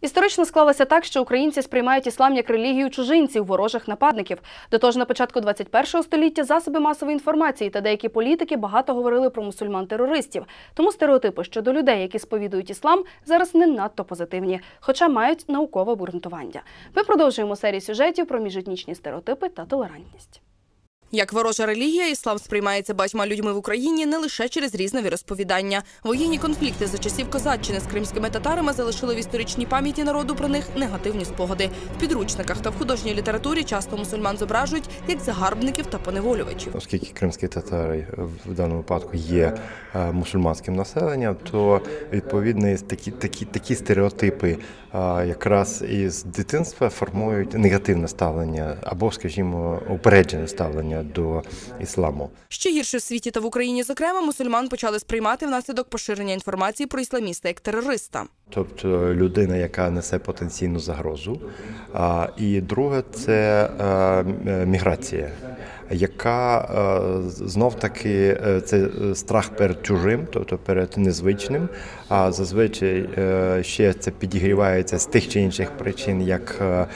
Історично склалося так, що українці сприймають іслам як релігію чужинців, ворожих нападників. До того ж, на початку 21 століття засоби масової інформації та деякі політики багато говорили про мусульман-терористів. Тому стереотипи щодо людей, які сповідують іслам, зараз не надто позитивні, хоча мають наукове обґрунтування. Ми продовжуємо серію сюжетів про міжетнічні стереотипи та толерантність. Як ворожа релігія, іслам сприймається багатьма людьми в Україні не лише через різнові розповідання. Воєнні конфлікти за часів козаччини з кримськими татарами залишили в історичній пам'яті народу про них негативні спогади. В підручниках та в художній літературі часто мусульман зображують як загарбників та поневолювачів. Оскільки кримські татари в даному випадку є е, мусульманським населенням, то відповідно такі, такі, такі стереотипи е, якраз із дитинства формують негативне ставлення або, скажімо, упереджене ставлення до ісламу. Ще гірше в світі та в Україні, зокрема, мусульман почали сприймати внаслідок поширення інформації про ісламіста як терориста. Тобто людина, яка несе потенційну загрозу. І друге це е, міграція, яка знов таки це страх перед чужим, тобто перед незвичним. А зазвичай е, ще це підігрівається з тих чи інших причин, як е,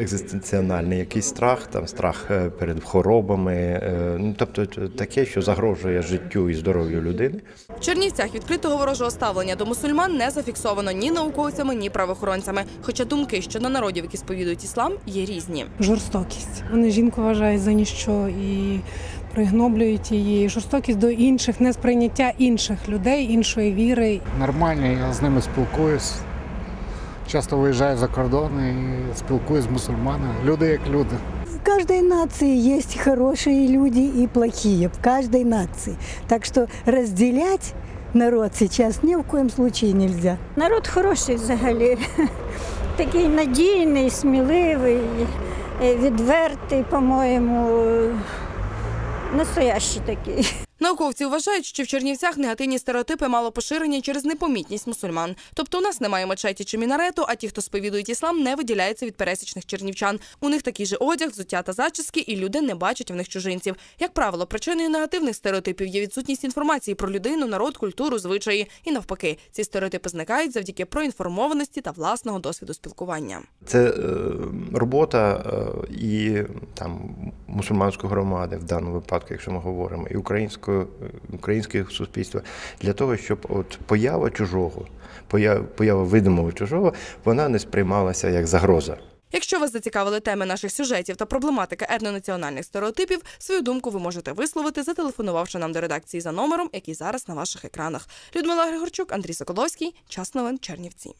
екзистенціональний якийсь страх, там страх е, перед хворобами, ну тобто таке, що загрожує життю і здоров'ю людини. В Чернівцях відкритого ворожого ставлення до мусульман не зафіксовано ні науковцями, ні правоохоронцями. Хоча думки щодо народів, які сповідують іслам, є різні. Жорстокість. Вони жінку вважають за ніщо і пригноблюють її. Жорстокість до інших, несприйняття інших людей, іншої віри. Нормально, я з ними спілкуюсь. Часто виїжджаю за кордон і спілкуюсь з мусульманами. Люди як люди. В каждой нации есть хорошие люди и плохие, в каждой нации. Так что разделять народ сейчас ни в коем случае нельзя. Народ хороший взагалі. Такий надійний, сміливий, е, відвертий, по-моєму, настоящий такий. Науковці вважають, що в Чернівцях негативні стереотипи мало поширені через непомітність мусульман. Тобто у нас немає мечеті чи мінарету, а ті, хто сповідують іслам, не виділяються від пересічних чернівчан. У них такий же одяг, взуття та зачіски, і люди не бачать в них чужинців. Як правило, причиною негативних стереотипів є відсутність інформації про людину, народ, культуру, звичаї. І навпаки, ці стереотипи зникають завдяки проінформованості та власного досвіду спілкування. Це е, робота е, і там мусульманської громади в даному випадку, якщо ми говоримо, і української українського суспільства для того, щоб от поява чужого, поява, поява видимого чужого, вона не сприймалася як загроза. Якщо вас зацікавили теми наших сюжетів та проблематика етнонаціональних стереотипів, свою думку ви можете висловити, зателефонувавши нам до редакції за номером, який зараз на ваших екранах. Людмила Григорчук, Андрій Соколовський, час новин Чернівці.